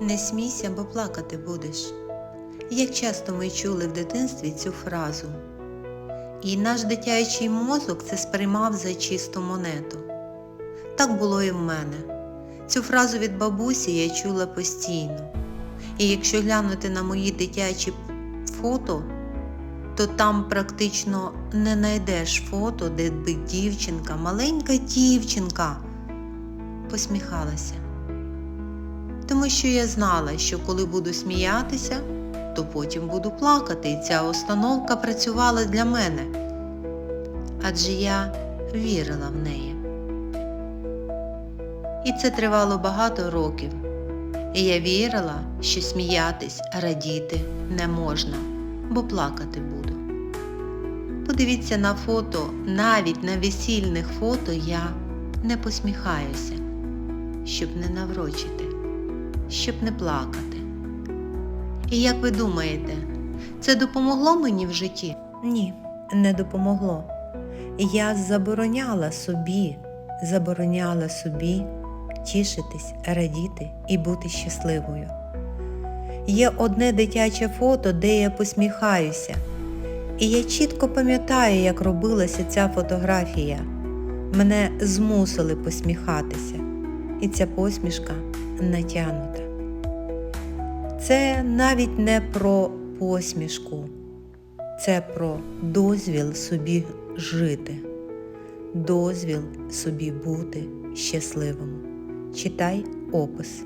Не смійся, бо плакати будеш. Як часто ми чули в дитинстві цю фразу. І наш дитячий мозок це сприймав за чисту монету. Так було і в мене. Цю фразу від бабусі я чула постійно. І якщо глянути на мої дитячі фото, то там практично не знайдеш фото, де би дівчинка, маленька дівчинка посміхалася. Тому що я знала, що коли буду сміятися, то потім буду плакати, і ця установка працювала для мене. Адже я вірила в неї. І це тривало багато років. І я вірила, що сміятись, радіти не можна, бо плакати буду. Подивіться на фото, навіть на весільних фото я не посміхаюся, щоб не наврочити, щоб не плакати. І як ви думаєте, це допомогло мені в житті? Ні, не допомогло. Я забороняла собі, забороняла собі тішитись, радіти і бути щасливою. Є одне дитяче фото, де я посміхаюся. І я чітко пам'ятаю, як робилася ця фотографія. Мене змусили посміхатися, і ця посмішка натягнута. Це навіть не про посмішку, це про дозвіл собі жити, дозвіл собі бути щасливим. Читай опис.